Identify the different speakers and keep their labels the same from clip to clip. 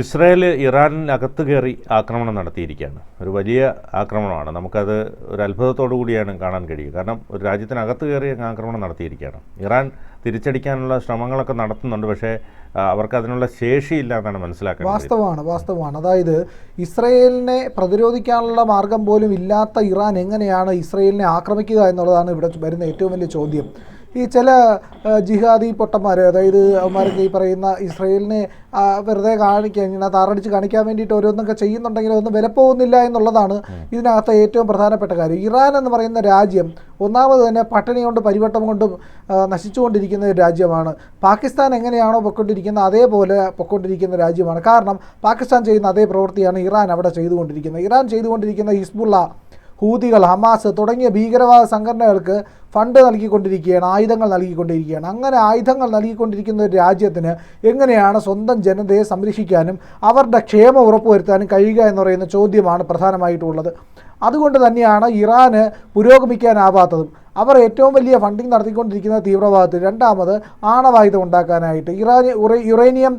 Speaker 1: Israel ഇറാനിനകത്ത് കയറി ആക്രമണം നടത്തിയിരിക്കുകയാണ്. ഒരു വലിയ ആക്രമണമാണ്. നമുക്കത് ഒരു അത്ഭുതത്തോടു കൂടിയാണ് കാണാൻ കഴിയുക. കാരണം ഒരു രാജ്യത്തിനകത്ത് കയറി ആക്രമണം നടത്തിയിരിക്കുകയാണ്. ഇറാൻ തിരിച്ചടിക്കാനുള്ള ശ്രമങ്ങളൊക്കെ നടത്തുന്നുണ്ട്. പക്ഷേ അവർക്ക് അതിനുള്ള ശേഷിയില്ല എന്നാണ് മനസ്സിലാക്കുന്നത്
Speaker 2: വാസ്തവമാണ് വാസ്തവമാണ്. അതായത് ഇസ്രയേലിനെ പ്രതിരോധിക്കാനുള്ള മാർഗം പോലും ഇല്ലാത്ത ഇറാൻ എങ്ങനെയാണ് ഇസ്രയേലിനെ ആക്രമിക്കുക എന്നുള്ളതാണ് ഇവിടെ വരുന്ന ഏറ്റവും വലിയ ചോദ്യം. ഈ ചില ജിഹാദി പൊട്ടന്മാർ അതായത് അവന്മാരൊക്കെ ഈ പറയുന്ന ഇസ്രയേലിനെ വെറുതെ കാണിക്കാൻ ഇങ്ങനെ താറടിച്ച് കാണിക്കാൻ വേണ്ടിയിട്ട് ഓരോന്നൊക്കെ ചെയ്യുന്നുണ്ടെങ്കിൽ ഒന്നും വില പോകുന്നില്ല എന്നുള്ളതാണ് ഇതിനകത്തെ ഏറ്റവും പ്രധാനപ്പെട്ട കാര്യം. ഇറാൻ എന്ന് പറയുന്ന രാജ്യം ഒന്നാമത് തന്നെ പട്ടിണി കൊണ്ട് പരിവട്ടം കൊണ്ടും നശിച്ചുകൊണ്ടിരിക്കുന്ന ഒരു രാജ്യമാണ്. പാകിസ്ഥാൻ എങ്ങനെയാണോ പൊക്കൊണ്ടിരിക്കുന്നത് അതേപോലെ പൊക്കൊണ്ടിരിക്കുന്ന രാജ്യമാണ്. കാരണം പാകിസ്ഥാൻ ചെയ്യുന്ന അതേ പ്രവൃത്തിയാണ് ഇറാൻ അവിടെ ചെയ്തുകൊണ്ടിരിക്കുന്നത്. ഇറാൻ ചെയ്തുകൊണ്ടിരിക്കുന്ന ഹിസ്ബുള്ള ഹൂതികൾ ഹമാസ് തുടങ്ങിയ ഭീകരവാദ സംഘടനകൾക്ക് ഫണ്ട് നൽകിക്കൊണ്ടിരിക്കുകയാണ് ആയുധങ്ങൾ നൽകിക്കൊണ്ടിരിക്കുകയാണ്. അങ്ങനെ ആയുധങ്ങൾ നൽകിക്കൊണ്ടിരിക്കുന്ന ഒരു രാജ്യത്തിന് എങ്ങനെയാണ് സ്വന്തം ജനതയെ സംരക്ഷിക്കാനും അവരുടെ ക്ഷേമം ഉറപ്പുവരുത്താനും കഴിയുക എന്ന് പറയുന്ന ചോദ്യമാണ് പ്രധാനമായിട്ടുള്ളത്. അതുകൊണ്ട് തന്നെയാണ് ഇറാന് പുരോഗമിക്കാനാവാത്തതും. അവർ ഏറ്റവും വലിയ ഫണ്ടിങ് നടത്തിക്കൊണ്ടിരിക്കുന്ന തീവ്രവാദത്തിൽ രണ്ടാമത് ആണവായുധം ഉണ്ടാക്കാനായിട്ട് ഇറാൻ യുറേനിയം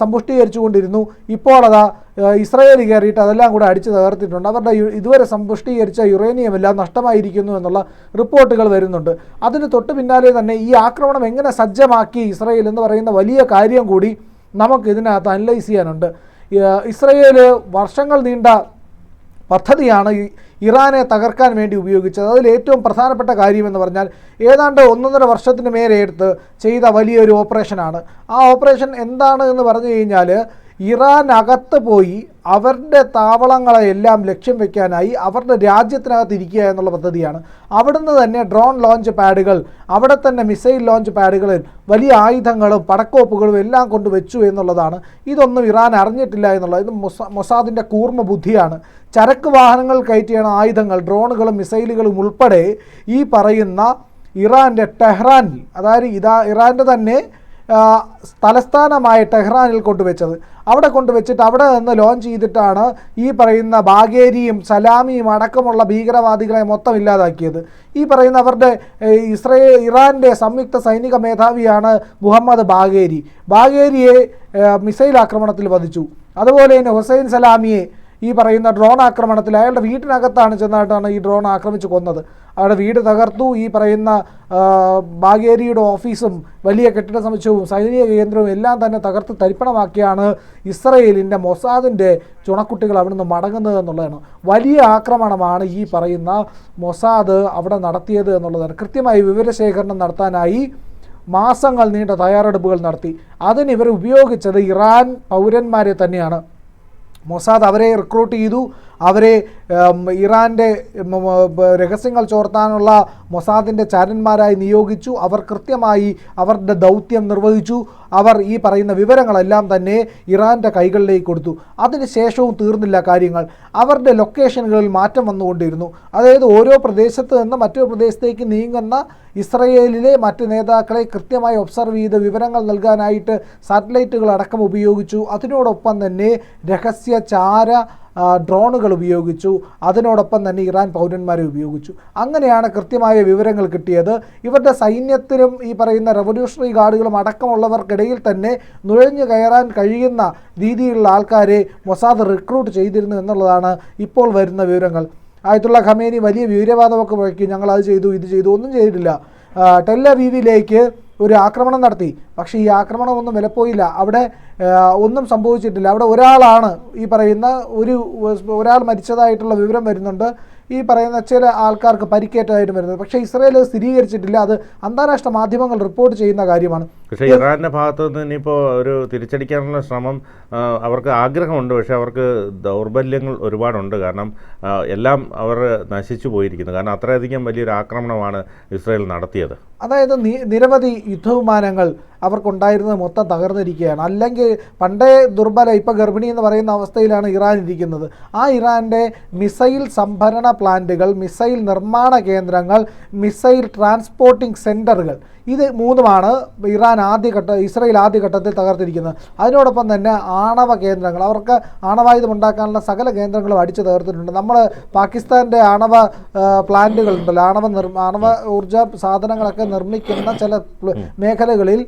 Speaker 2: സമ്പുഷ്ടീകരിച്ചുകൊണ്ടിരുന്നു. ഇപ്പോൾ അതാ ഇസ്രായേൽ കയറിയിട്ട് അതെല്ലാം കൂടെ അടിച്ചു തകർത്തിട്ടുണ്ട്. അവരുടെ ഇതുവരെ സമ്പുഷ്ടീകരിച്ച യുറേനിയം എല്ലാം നഷ്ടമായിരിക്കുന്നു എന്നുള്ള റിപ്പോർട്ടുകൾ വരുന്നുണ്ട്. അതിന് തൊട്ട് പിന്നാലെ തന്നെ ഈ ആക്രമണം എങ്ങനെ സജ്ജമാക്കി ഇസ്രായേൽ എന്ന് പറയുന്ന വലിയ കാര്യം കൂടി നമുക്ക് ഇതിനകത്ത് അനലൈസ് ചെയ്യാനുണ്ട്. ഇസ്രയേൽ വർഷങ്ങൾ നീണ്ട പദ്ധതിയാണ് ഇറാനെ തകർക്കാൻ വേണ്ടി ഉപയോഗിച്ചത്. അതിൽ ഏറ്റവും പ്രധാനപ്പെട്ട കാര്യമെന്ന് പറഞ്ഞാൽ ഏതാണ്ട് ഒന്നൊന്നര വർഷത്തിന് മേലെ എടുത്ത് ചെയ്ത വലിയൊരു ഓപ്പറേഷനാണ്. ആ ഓപ്പറേഷൻ എന്താണ് എന്ന് പറഞ്ഞു കഴിഞ്ഞാൽ ഇറാൻ അകത്ത് പോയി അവരുടെ താവളങ്ങളെല്ലാം ലക്ഷ്യം വെക്കാനായി അവരുടെ രാജ്യത്തിനകത്ത് ഇരിക്കുക എന്നുള്ള പദ്ധതിയാണ്. അവിടുന്ന് തന്നെ ഡ്രോൺ ലോഞ്ച് പാഡുകൾ അവിടെ തന്നെ മിസൈൽ ലോഞ്ച് പാഡുകളിൽ വലിയ ആയുധങ്ങളും പടക്കോപ്പുകളും എല്ലാം കൊണ്ട് വെച്ചു എന്നുള്ളതാണ്. ഇതൊന്നും ഇറാൻ അറിഞ്ഞിട്ടില്ല എന്നുള്ളത് ഇത് മൊസ മൊസാദിന്റെ കൂർമ്മ ബുദ്ധിയാണ്. ചരക്ക് വാഹനങ്ങൾ കയറ്റിയാണ് ആയുധങ്ങൾ ഡ്രോണുകളും മിസൈലുകളും ഉൾപ്പെടെ ഈ പറയുന്ന ഇറാന്റെ ടെഹ്റാനിൽ അതായത് ഇതാ ഇറാന്റെ തന്നെ തലസ്ഥാനമായ ടെഹ്റാനിൽ കൊണ്ടുവച്ചത്. അവിടെ കൊണ്ടുവച്ചിട്ട് അവിടെ നിന്ന് ലോഞ്ച് ചെയ്തിട്ടാണ് ഈ പറയുന്ന ബാഗേരിയും സലാമിയും അടക്കമുള്ള ഭീകരവാദികളെ മൊത്തം ഇല്ലാതാക്കിയത്. ഈ പറയുന്ന അവരുടെ ഇസ്രയേൽ ഇറാന്റെ സംയുക്ത സൈനിക മേധാവിയാണ് മുഹമ്മദ് ബാഗേരി. ബാഗേരിയെ മിസൈൽ ആക്രമണത്തിൽ വധിച്ചു. അതുപോലെ തന്നെ ഹുസൈൻ സലാമിയെ ഈ പറയുന്ന ഡ്രോൺ ആക്രമണത്തിൽ അയാളുടെ വീട്ടിനകത്താണ് ചെന്നായിട്ടാണ് ഈ ഡ്രോൺ ആക്രമിച്ച് കൊന്നത്. അയാളുടെ വീട് തകർത്തു. ഈ പറയുന്ന ബാഗേരിയുടെ ഓഫീസും വലിയ കെട്ടിട സമുച്ചയവും സൈനിക കേന്ദ്രവും എല്ലാം തന്നെ തകർത്ത് തരിപ്പണമാക്കിയാണ് ഇസ്രയേലിന്റെ മൊസാദിന്റെ ചുണക്കുട്ടികൾ അവിടെ നിന്ന് മടങ്ങുന്നത് എന്നുള്ളതാണ്. വലിയ ആക്രമണമാണ് ഈ പറയുന്ന മൊസാദ് അവിടെ നടത്തിയത് എന്നുള്ളതാണ്. കൃത്യമായി വിവരശേഖരണം നടത്താനായി മാസങ്ങൾ നീണ്ട തയ്യാറെടുപ്പുകൾ നടത്തി. അതിന് ഇവർ ഉപയോഗിച്ചത് ഇറാൻ പൗരന്മാരെ തന്നെയാണ്. മൊസാദ് അവരെ റിക്രൂട്ട് ചെയ്തു. അവരെ ഇറാന്റെ രഹസ്യങ്ങൾ ചോർത്താനുള്ള മൊസാദിന്റെ ചാരന്മാരായി നിയോഗിച്ചു. അവർ കൃത്യമായി അവരുടെ ദൗത്യം നിർവഹിച്ചു. അവർ ഈ പറയുന്ന വിവരങ്ങളെല്ലാം തന്നെ ഇറാന്റെ കൈകളിലേക്ക് കൊടുത്തു. അതിനുശേഷവും തീർന്നില്ല കാര്യങ്ങൾ. അവരുടെ ലൊക്കേഷനുകളിൽ മാറ്റം വന്നുകൊണ്ടിരുന്നു. അതായത് ഓരോ പ്രദേശത്ത് നിന്ന് മറ്റൊരു പ്രദേശത്തേക്ക് നീങ്ങുന്ന ഇസ്രയേലിലെ മറ്റ് നേതാക്കളെ കൃത്യമായി ഒബ്സർവ് ചെയ്ത് വിവരങ്ങൾ നൽകാനായിട്ട് സാറ്റലൈറ്റുകൾ അടക്കം ഉപയോഗിച്ചു. അതിനോടൊപ്പം തന്നെ രഹസ്യ ചാര ഡ്രോണുകൾ ഉപയോഗിച്ചു. അതിനോടൊപ്പം തന്നെ ഇറാൻ പൗരന്മാരെ ഉപയോഗിച്ചു. അങ്ങനെയാണ് കൃത്യമായ വിവരങ്ങൾ കിട്ടിയത്. ഇവരുടെ സൈന്യത്തിനും ഈ പറയുന്ന റവല്യൂഷണറി ഗാർഡുകളും അടക്കമുള്ളവർക്കിടയിൽ തന്നെ നുഴഞ്ഞു കയറാൻ കഴിയുന്ന രീതിയിലുള്ള ആൾക്കാരെ മൊസാദ് റിക്രൂട്ട് ചെയ്തിരുന്നു എന്നുള്ളതാണ് ഇപ്പോൾ വരുന്ന വിവരങ്ങൾ. ആയത്തുള്ള ഖമേനി വലിയ വീര്യവാദമൊക്കെ മുഴക്കി ഞങ്ങൾ അത് ചെയ്തു ഇത് ചെയ്തു ഒന്നും ചെയ്തിട്ടില്ല. ടെല്ലവീവിലേക്ക് ഒരു ആക്രമണം നടത്തി. പക്ഷേ ഈ ആക്രമണമൊന്നും വിലപ്പോയില്ല. അവിടെ ഒന്നും സംഭവിച്ചിട്ടില്ല. അവിടെ ഒരാളാണ് ഈ പറയുന്ന ഒരു ഒരാൾ മരിച്ചതായിട്ടുള്ള വിവരം വരുന്നുണ്ട്. ഈ പറയുന്ന ചില ആൾക്കാർക്ക് പരിക്കേറ്റതായിട്ട് വരുന്നത്. പക്ഷേ ഇസ്രയേൽ സ്ഥിരീകരിച്ചിട്ടില്ല. അത് അന്താരാഷ്ട്ര മാധ്യമങ്ങൾ റിപ്പോർട്ട് ചെയ്യുന്ന കാര്യമാണ്.
Speaker 1: പക്ഷേ ഇറാന്റെ ഭാഗത്തു നിന്ന് ഇനിയിപ്പോൾ ഒരു തിരിച്ചടിക്കാനുള്ള ശ്രമം അവർക്ക് ആഗ്രഹമുണ്ട്. പക്ഷേ അവർക്ക് ദൗർബല്യങ്ങൾ ഒരുപാടുണ്ട്. കാരണം എല്ലാം അവർ നശിച്ചു പോയിരിക്കുന്നു. കാരണം അത്രയധികം വലിയൊരു ആക്രമണമാണ് ഇസ്രായേൽ നടത്തിയത്.
Speaker 2: അതായത് നിരവധി യുദ്ധവിമാനങ്ങൾ അവർക്കുണ്ടായിരുന്നത് മൊത്തം തകർന്നിരിക്കുകയാണ്. അല്ലെങ്കിൽ പണ്ടേ ദുർബല ഇപ്പം ഗർഭിണി എന്ന് പറയുന്ന അവസ്ഥയിലാണ് ഇറാൻ ഇരിക്കുന്നത്. ആ ഇറാന്റെ മിസൈൽ സംഭരണ പ്ലാന്റുകൾ മിസൈൽ നിർമ്മാണ കേന്ദ്രങ്ങൾ മിസൈൽ ട്രാൻസ്പോർട്ടിംഗ് സെന്ററുകൾ ഇത് മൂന്നുമാണ് ഇറാൻ ആദ്യഘട്ട ഇസ്രയേൽ ആദ്യഘട്ടത്തിൽ തകർത്തിരിക്കുന്നത്. അതിനോടൊപ്പം തന്നെ ആണവ കേന്ദ്രങ്ങൾ അവർക്ക് ആണവായുധം ഉണ്ടാക്കാനുള്ള സകല കേന്ദ്രങ്ങളും അടിച്ചു തകർത്തിട്ടുണ്ട്. നമ്മൾ പാകിസ്ഥാന്റെ ആണവ പ്ലാന്റുകളുണ്ടല്ലോ ആണവ നിർ ആണവ ഊർജ സാധനങ്ങളൊക്കെ നിർമ്മിക്കുന്ന ചില മേഖലകളിൽ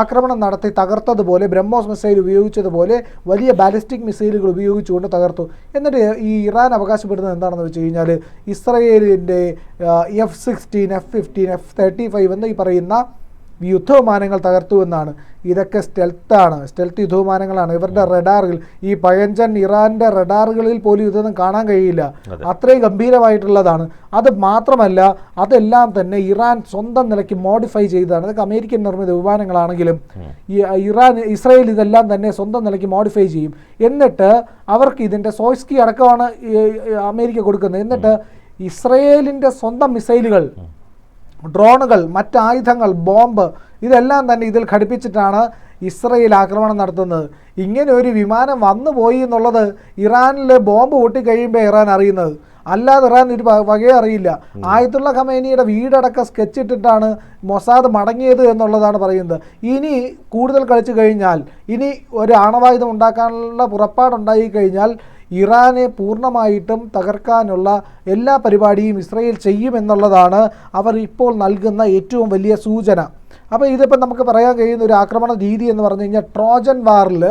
Speaker 2: ആക്രമണം നടത്തി തകർത്തതുപോലെ ബ്രഹ്മോസ് മിസൈൽ ഉപയോഗിച്ചതുപോലെ വലിയ ബാലിസ്റ്റിക് മിസൈലുകൾ ഉപയോഗിച്ചുകൊണ്ട് തകർത്തു. എന്നിട്ട് ഈ ഇറാൻ അവകാശപ്പെടുന്നത് എന്താണെന്ന് വെച്ച് കഴിഞ്ഞാൽ ഇസ്രയേലിന്റെ F sixteen F fifteen F thirty five എന്ന് ഈ പറയുന്ന യുദ്ധവിമാനങ്ങൾ തകർത്തു എന്നാണ്. ഇതൊക്കെ സ്റ്റെൽത്താണ് സ്റ്റെൽത്ത് യുദ്ധവിമാനങ്ങളാണ്. ഇവരുടെ റഡാറുകൾ ഈ പഴഞ്ചൻ ഇറാന്റെ റഡാറുകളിൽ പോലും ഇതൊന്നും കാണാൻ കഴിയില്ല. അത്രയും ഗംഭീരമായിട്ടുള്ളതാണ്. അത് മാത്രമല്ല അതെല്ലാം തന്നെ ഇറാൻ സ്വന്തം നിലയ്ക്ക് മോഡിഫൈ ചെയ്തതാണ്. അതൊക്കെ അമേരിക്കൻ നിർമ്മിത വിമാനങ്ങളാണെങ്കിലും ഈ ഇറാൻ ഇസ്രായേൽ ഇതെല്ലാം തന്നെ സ്വന്തം നിലയ്ക്ക് മോഡിഫൈ ചെയ്യും. എന്നിട്ട് അവർക്ക് ഇതിന്റെ സോയ്സ്കി അടക്കമാണ് അമേരിക്ക കൊടുക്കുന്നത്. എന്നിട്ട് ഇസ്രയേലിന്റെ സ്വന്തം മിസൈലുകൾ ഡ്രോണുകൾ മറ്റായുധങ്ങൾ ബോംബ് ഇതെല്ലാം തന്നെ ഇതിൽ ഘടിപ്പിച്ചിട്ടാണ് ഇസ്രയേൽ ആക്രമണം നടത്തുന്നത്. ഇങ്ങനെ ഒരു വിമാനം വന്നു പോയി എന്നുള്ളത് ഇറാനിൽ ബോംബ് പൊട്ടിക്കഴിയുമ്പോൾ ഇറാൻ അറിയുന്നത്. അല്ലാതെ ഇറാൻ ഒരു വകയെ അറിയില്ല. ആയത്തുള്ള ഖമേനിയുടെ വീടടക്കം സ്കെച്ച് ഇട്ടിട്ടാണ് മൊസാദ് മടങ്ങിയത് എന്നുള്ളതാണ് പറയുന്നത്. ഇനി കൂടുതൽ കളിച്ചു കഴിഞ്ഞാൽ ഇനി ഒരു ആണവായുധം ഉണ്ടാക്കാനുള്ള പുറപ്പാടുണ്ടായി കഴിഞ്ഞാൽ ഇറാനെ പൂർണമായിട്ടും തകർക്കാനുള്ള എല്ലാ പരിപാടിയും ഇസ്രയേൽ ചെയ്യുമെന്നുള്ളതാണ് അവർ ഇപ്പോൾ നൽകുന്ന ഏറ്റവും വലിയ സൂചന. അപ്പോൾ ഇതിപ്പോൾ നമുക്ക് പറയാൻ കഴിയുന്ന ഒരു ആക്രമണ രീതി എന്ന് പറഞ്ഞു കഴിഞ്ഞാൽ ട്രോജൻ വാറിൽ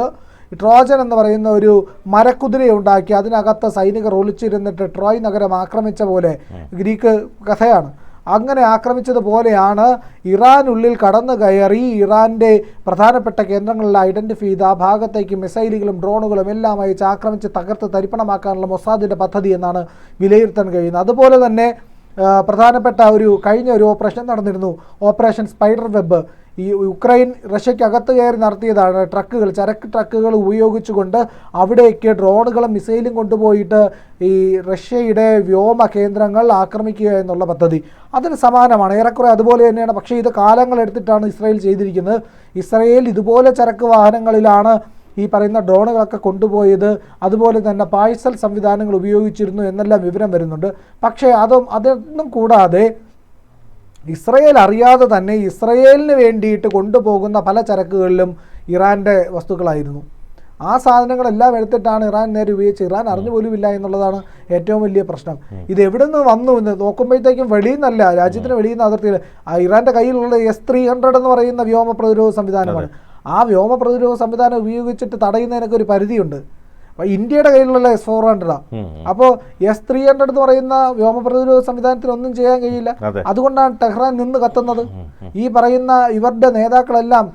Speaker 2: ട്രോജൻ എന്ന് പറയുന്ന ഒരു മരക്കുതിരയുണ്ടാക്കി അതിനകത്ത് സൈനികർ ഒളിച്ചിരുന്നിട്ട് ട്രോയ് നഗരം ആക്രമിച്ച പോലെ. ഗ്രീക്ക് കഥയാണ്. അങ്ങനെ ആക്രമിച്ചതുപോലെയാണ് ഇറാനുള്ളിൽ കടന്നു കയറി ഇറാന്റെ പ്രധാനപ്പെട്ട കേന്ദ്രങ്ങളിൽ ഐഡന്റിഫൈ ചെയ്ത് ആ ഭാഗത്തേക്ക് മിസൈലുകളും ഡ്രോണുകളും എല്ലാം അയച്ച് ആക്രമിച്ച് തകർത്ത് തരിപ്പണമാക്കാനുള്ള മൊസാദിന്റെ പദ്ധതി എന്നാണ് വിലയിരുത്താൻ കഴിയുന്നത്. അതുപോലെ തന്നെ പ്രധാനപ്പെട്ട ഒരു കഴിഞ്ഞ ഒരു ഓപ്പറേഷൻ നടന്നിരുന്നു. Operation spider web. ഈ യുക്രൈൻ റഷ്യക്കകത്ത് കയറി നടത്തിയതാണ് ട്രക്കുകൾ ചരക്ക് ട്രക്കുകൾ ഉപയോഗിച്ചുകൊണ്ട് അവിടേക്ക് ഡ്രോണുകളും മിസൈലും കൊണ്ടുപോയിട്ട് ഈ റഷ്യയുടെ വ്യോമ കേന്ദ്രങ്ങൾ ആക്രമിക്കുക എന്നുള്ള പദ്ധതി. അതിന് സമാനമാണ് ഏറെക്കുറെ അതുപോലെ തന്നെയാണ്. പക്ഷേ ഇത് കാലങ്ങളെടുത്തിട്ടാണ് ഇസ്രായേൽ ചെയ്തിരിക്കുന്നത്. ഇസ്രായേൽ ഇതുപോലെ ചരക്ക് വാഹനങ്ങളിലാണ് ഈ പറയുന്ന ഡ്രോണുകളൊക്കെ കൊണ്ടുപോയത്. അതുപോലെ തന്നെ പാഴ്സൽ സംവിധാനങ്ങൾ ഉപയോഗിച്ചിരുന്നു എന്നെല്ലാം വിവരം വരുന്നുണ്ട്. പക്ഷേ അതും അതൊന്നും കൂടാതെ ഇസ്രയേൽ അറിയാതെ തന്നെ ഇസ്രയേലിന് വേണ്ടിയിട്ട് കൊണ്ടുപോകുന്ന പല ചരക്കുകളിലും ഇറാന്റെ വസ്തുക്കളായിരുന്നു. ആ സാധനങ്ങളെല്ലാം എടുത്തിട്ടാണ് ഇറാൻ നേരെ ഉപയോഗിച്ച് ഇറാൻ അറിഞ്ഞു പോലുമില്ല എന്നുള്ളതാണ് ഏറ്റവും വലിയ പ്രശ്നം. ഇത് എവിടെ നിന്ന് വന്നു എന്ന് നോക്കുമ്പോഴത്തേക്കും വെളിയിൽ നിന്നല്ല രാജ്യത്തിന് വെളിയിൽ നിന്ന് അതിർത്തിയിൽ ഇറാന്റെ കയ്യിലുള്ള എസ് ത്രീ ഹൺഡ്രഡ് എന്ന് പറയുന്ന വ്യോമ പ്രതിരോധ സംവിധാനമാണ് ആ വ്യോമ പ്രതിരോധ സംവിധാനം ഉപയോഗിച്ചിട്ട് തടയുന്നതിനൊക്കെ ഒരു പരിധിയുണ്ട്. അപ്പോൾ ഇന്ത്യയുടെ കയ്യിലുള്ള എസ് ഫോർ ഹൺഡ്രഡാണ് അപ്പോൾ എസ് ത്രീ ഹൺഡ്രഡ് എന്ന് പറയുന്ന വ്യോമ പ്രതിരോധ സംവിധാനത്തിന് ഒന്നും ചെയ്യാൻ കഴിയില്ല. അതുകൊണ്ടാണ് ടെഹ്റാൻ നിന്ന് കത്തുന്നത്. ഈ പറയുന്ന ഇവരുടെ നേതാക്കളെല്ലാം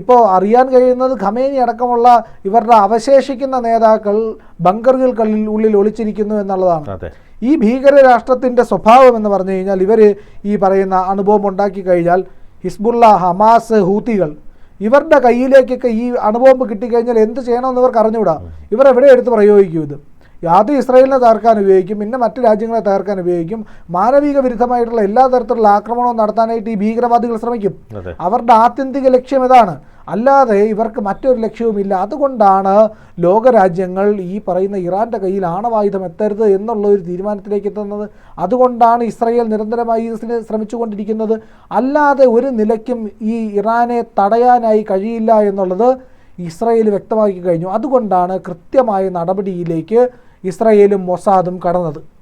Speaker 2: ഇപ്പോൾ അറിയാൻ കഴിയുന്നത് ഖമേനി അടക്കമുള്ള ഇവരുടെ അവശേഷിക്കുന്ന നേതാക്കൾ ബങ്കറുകൾക്കുള്ളിൽ ഉള്ളിൽ ഒളിച്ചിരിക്കുന്നു എന്നുള്ളതാണ്. ഈ ഭീകര രാഷ്ട്രത്തിന്റെ സ്വഭാവം എന്ന് പറഞ്ഞു കഴിഞ്ഞാൽ ഇവർ ഈ പറയുന്ന അനുഭവം ഉണ്ടാക്കി കഴിഞ്ഞാൽ ഹിസ്ബുള്ള ഹമാസ് ഹൂത്തികൾ ഇവരുടെ കയ്യിലേക്കൊക്കെ ഈ അണുബോംബ് കിട്ടിക്കഴിഞ്ഞാൽ എന്ത് ചെയ്യണമെന്ന് ഇവർക്ക് അറിഞ്ഞുകൂടാ? ഇവർ എവിടെ എടുത്ത് പ്രയോഗിക്കും ഇത്? യാതൊരു ഇസ്രായേലിനെ തകർക്കാൻ ഉപയോഗിക്കും പിന്നെ മറ്റു രാജ്യങ്ങളെ തകർക്കാൻ ഉപയോഗിക്കും. മാനവിക വിരുദ്ധമായിട്ടുള്ള എല്ലാ തരത്തിലുള്ള ആക്രമണവും നടത്താനായിട്ട് ഈ ഭീകരവാദികൾ ശ്രമിക്കും. അവരുടെ ആത്യന്തിക ലക്ഷ്യം ഇതാണ്. അല്ലാതെ ഇവർക്ക് മറ്റൊരു ലക്ഷ്യവുമില്ല. അതുകൊണ്ടാണ് ലോകരാജ്യങ്ങൾ ഈ പറയുന്ന ഇറാന്റെ കയ്യിൽ ആണവായുധം എത്തരുത് എന്നുള്ള ഒരു തീരുമാനത്തിലേക്ക് എത്തുന്നത്. അതുകൊണ്ടാണ് ഇസ്രയേൽ നിരന്തരമായി ഇതിന് ശ്രമിച്ചുകൊണ്ടിരിക്കുന്നത്. അല്ലാതെ ഒരു നിലയ്ക്കും ഈ ഇറാനെ തടയാനായി കഴിയില്ല എന്നുള്ളത് ഇസ്രയേൽ വ്യക്തമാക്കി കഴിഞ്ഞു. അതുകൊണ്ടാണ് കൃത്യമായ നടപടിയിലേക്ക് ഇസ്രയേലും മൊസാദും കടന്നത്.